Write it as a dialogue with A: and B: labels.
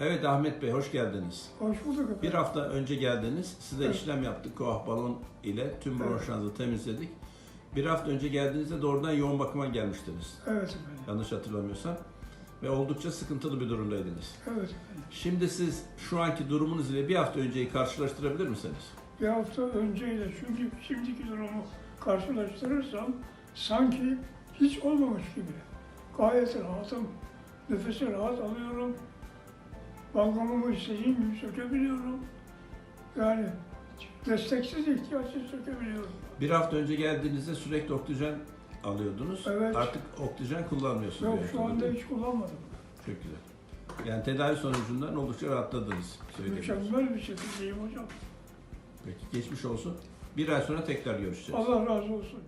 A: Evet Ahmet Bey hoş geldiniz.
B: Hoş bulduk efendim.
A: Bir hafta önce geldiniz. Size
B: Evet.
A: işlem yaptık. Koah balon ile tüm
B: Evet.
A: bronşlarınızı temizledik. Bir hafta önce geldiğinizde doğrudan yoğun bakıma gelmiştiniz.
B: Evet efendim.
A: Yanlış hatırlamıyorsam. Ve oldukça sıkıntılı bir durumdaydınız.
B: Evet efendim.
A: Şimdi siz şu anki durumunuz ile bir hafta önceyi karşılaştırabilir misiniz?
B: Bir hafta önceyle şimdi, şimdiki durumu karşılaştırırsam sanki hiç olmamış gibi. Gayet rahatım. Nefesi rahat alıyorum. Balgamımı istediğim gibi sökebiliyorum. Yani desteksiz ihtiyaçsız sökebiliyorum.
A: Bir hafta önce geldiğinizde sürekli oksijen alıyordunuz.
B: Evet.
A: Artık oksijen kullanmıyorsunuz.
B: Yok şu anda hiç kullanmadım.
A: Çok güzel. Yani tedavi sonucundan oldukça rahatladınız.
B: Mükemmel bir şekildeyim hocam.
A: Peki geçmiş olsun. Bir ay sonra tekrar görüşeceğiz.
B: Allah razı olsun.